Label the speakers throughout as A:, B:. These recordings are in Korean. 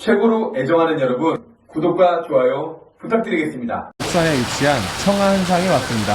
A: 최고로 애정하는 여러분, 구독과 좋아요 부탁드리겠습니다.
B: 부산에 위치한 청아한상에 왔습니다.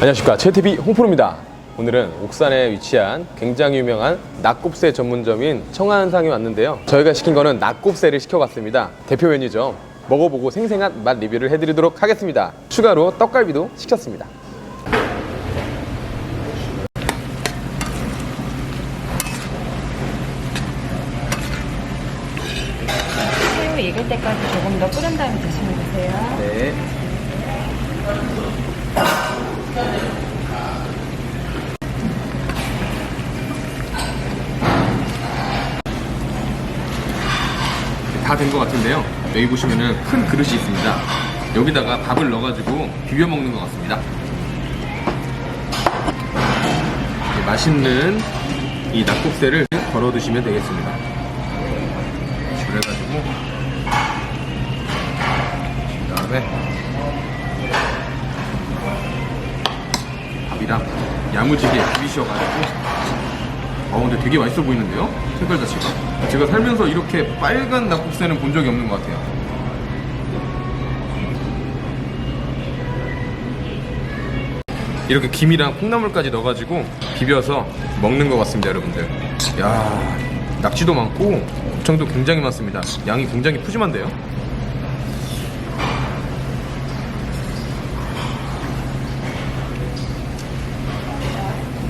B: 안녕하십니까 최TV 홍프로입니다 오늘은 옥산에 위치한 굉장히 유명한 낙곱새 전문점인 청아한상에 왔는데요. 저희가 시킨 거는 낙곱새를 시켜봤습니다. 대표 메뉴죠. 먹어보고 생생한 맛 리뷰를 해드리도록 하겠습니다. 추가로 떡갈비도 시켰습니다.
C: 익을 때까지 조금 더 끓인 다음에 드시면 되세요.
B: 다 된 것 같은데요. 여기 보시면은 큰 그릇이 있습니다. 여기다가 밥을 넣어가지고 비벼 먹는 것 같습니다. 맛있는 이 낙곱새를 걸어 두시면 되겠습니다. 그래가지고 그 다음에 밥이랑 야무지게 비비셔가지고 어 근데 되게 맛있어 보이는데요? 색깔 자체가? 제가 살면서 이렇게 빨간 낙곱새는 본 적이 없는 것 같아요. 이렇게 김이랑 콩나물까지 넣어가지고 비벼서 먹는 것 같습니다 여러분들. 야 낙지도 많고 곱창도 굉장히 많습니다. 양이 굉장히 푸짐한데요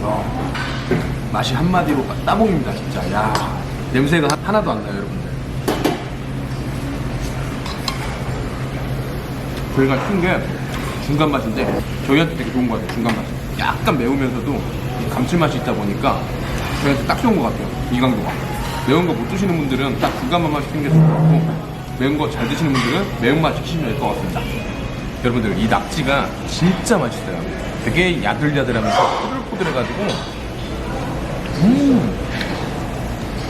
B: 어, 맛이 한마디로 따봉입니다 진짜. 야 냄새가 하- 하나도 안 나요 여러분들. 저희가 킨게 중간 맛인데 저희한테 되게 좋은 것 같아요 중간 맛. 약간 매우면서도 이 감칠맛이 있다 보니까 저희한테 딱 좋은 것 같아요 이 강도가. 매운 거 못 드시는 분들은 딱 중간 맛만 시키는 게 좋을 것 같고 매운 거 잘 드시는 분들은 매운맛 시키시면 될 것 같습니다. 여러분들 이 낙지가 진짜 맛있어요. 되게 야들야들하면서 포들포들해가지고 음,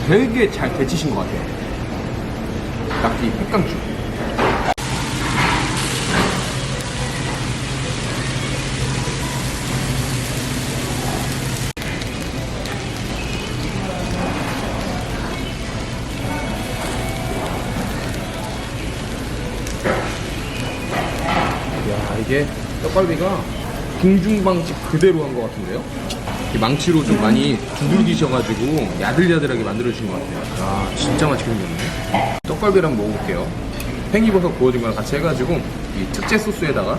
B: 되게 잘 데치신 것 같아요. 낙지 횟감주. 야 이게 떡갈비가 궁중방식 그대로 한 것 같은데요? 망치로 좀 많이 두들기셔가지고 야들야들하게 만들어주신 것 같아요. 아 진짜 맛있게 생겼네. 떡갈비랑 먹어볼게요. 팽이버섯 구워진 거랑 같이 해가지고 이 특제 소스에다가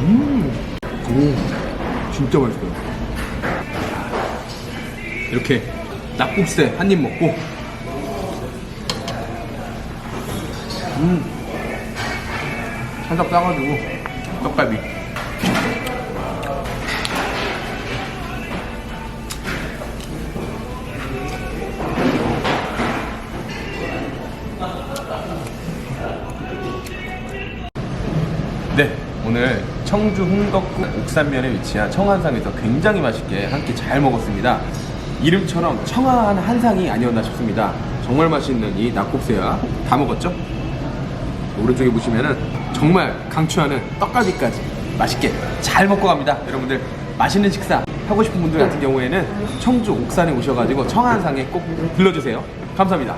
B: 음, 오, 진짜 맛있어요. 이렇게 낙곱새 한 입 먹고 음, 한삽 싸가지고 떡갈비 네 오늘 청주 흥덕구 옥산면에 위치한 청한상에서 굉장히 맛있게 한끼잘 먹었습니다. 이름처럼 청아한 한상이 아니었나 싶습니다. 정말 맛있는 이 낙곱새야 다 먹었죠? 오른쪽에 보시면은 정말 강추하는 떡갈비까지 맛있게 잘 먹고 갑니다. 여러분들 맛있는 식사 하고 싶은 분들 같은 경우에는 청주 옥산에 오셔가지고 청한상에 꼭 들러주세요. 감사합니다.